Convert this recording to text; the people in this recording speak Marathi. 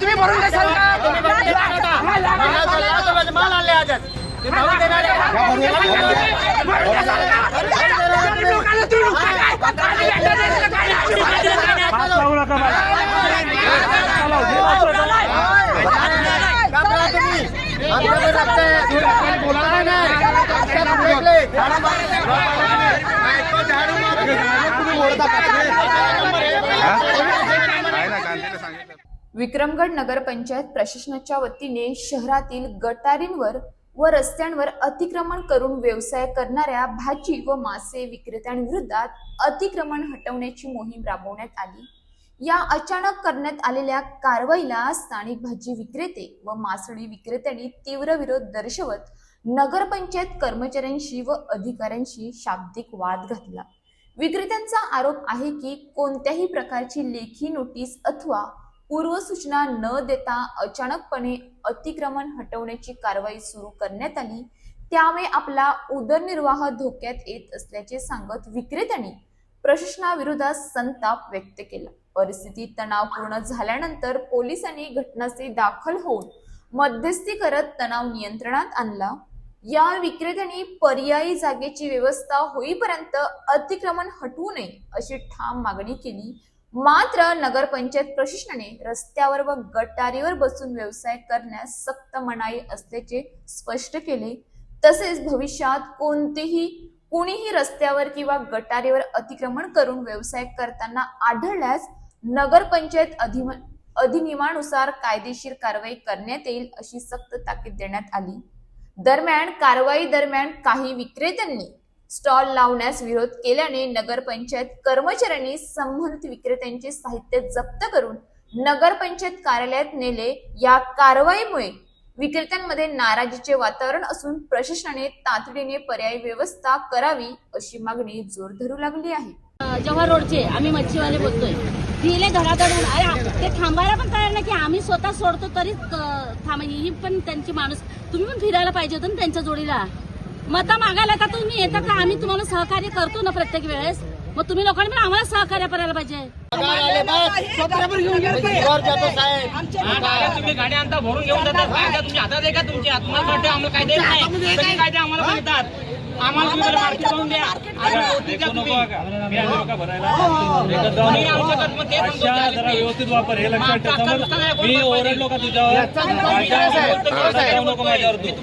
तुम्ही भरून देसाल का माल आणले आजच ते विक्रमगड नगरपंचायत प्रशासनाच्या वतीने शहरातील गटारींवर व रस्त्यांवर अतिक्रमण करून व्यवसाय करणाऱ्या भाजी व मासे विक्रेत्यांविरोधात अतिक्रमण हटवण्याची मोहीम राबवण्यात आली. या अचानक करण्यात आलेल्या कारवाईला स्थानिक भाजी विक्रेते व मासळी विक्रेत्यांनी तीव्र विरोध दर्शवत नगरपंचायत कर्मचाऱ्यांशी व अधिकाऱ्यांशी शाब्दिक वाद घातला. विक्रेत्यांचा आरोप आहे की कोणत्याही प्रकारची लेखी नोटीस अथवा पूर्वसूचना न देता अचानकपणे अतिक्रमण हटवण्याची कारवाई सुरू करण्यात आली. त्यामुळे आपला उदरनिर्वाह धोक्यात येत असल्याचे सांगत विक्रेत्यांनी प्रशासनाविरोधात संताप व्यक्त केला. परिस्थिती तणावपूर्ण झाल्यानंतर पोलिसांनी घटनास्थळी दाखल होऊन मध्यस्थी करत तणाव नियंत्रणात आणला. या विक्रेत्यांनी पर्यायी जागेची व्यवस्था होईपर्यंत अतिक्रमण हटवू नये अशी ठाम मागणी केली. मात्र नगरपंचायत प्रशासनाने रस्त्यावर व गटारीवर बसून व्यवसाय करण्यास सक्त मनाई असल्याचे स्पष्ट केले. तसेच भविष्यात कोणतेही कुणीही रस्त्यावर किंवा गटारीवर अतिक्रमण करून व्यवसाय करताना आढळल्यास नगरपंचायत अधिम अधिनियमानुसार कायदेशीर कारवाई करण्यात येईल अशी सक्त ताकीद देण्यात आली. दरम्यान कारवाई दरम्यान काही विक्रेत्यांनी स्टॉल लावण्यास विरोध केल्याने नगरपंचायत कर्मचाऱ्यांनी संबंधित विक्रेत्यांचे साहित्य जप्त करून नगरपंचायत कार्यालयात नेले. या कारवाईमुळे विक्रेत्यांमध्ये नाराजीचे वातावरण असून प्रशासनाने तातडीने पर्यायी व्यवस्था करावी अशी मागणी जोर धरू लागली आहे. जेव्हा रोडचे आम्ही मच्छीवाले बोलतोय. दिले धडाधडून अरे ते थांबायला पण तयार नाही की आम्ही स्वतः सोडतो तरी थांब ही पण त्यांची माणूस तुम्ही पण फिरायला पाहिजे होतं ना त्यांच्या जोडीला. मता मागायला का तुम्ही. येता का आम्ही तुम्हाला सहकार्य करतो ना प्रत्येक वेळेस. मग तुम्ही लोकांनी पण आम्हाला सहकार्य करायला पाहिजे. तुम्ही आणता भरून घेऊन जातात कायदा तुमच्या हातात आहे का तुमच्या? आम्हाला कायदे नाही. सगळे कायदे आम्हाला आम्हाला तुम्ही मार्केट करून द्या तुम्ही. तुम्ही जरा. व्यवस्थित वापर हे लक्षात ठेव दुकान मी ओरडलो का तुझ्यावर तिकडे आहे, साहेब. ओरडा जाऊ नको माझ्यावर मी तू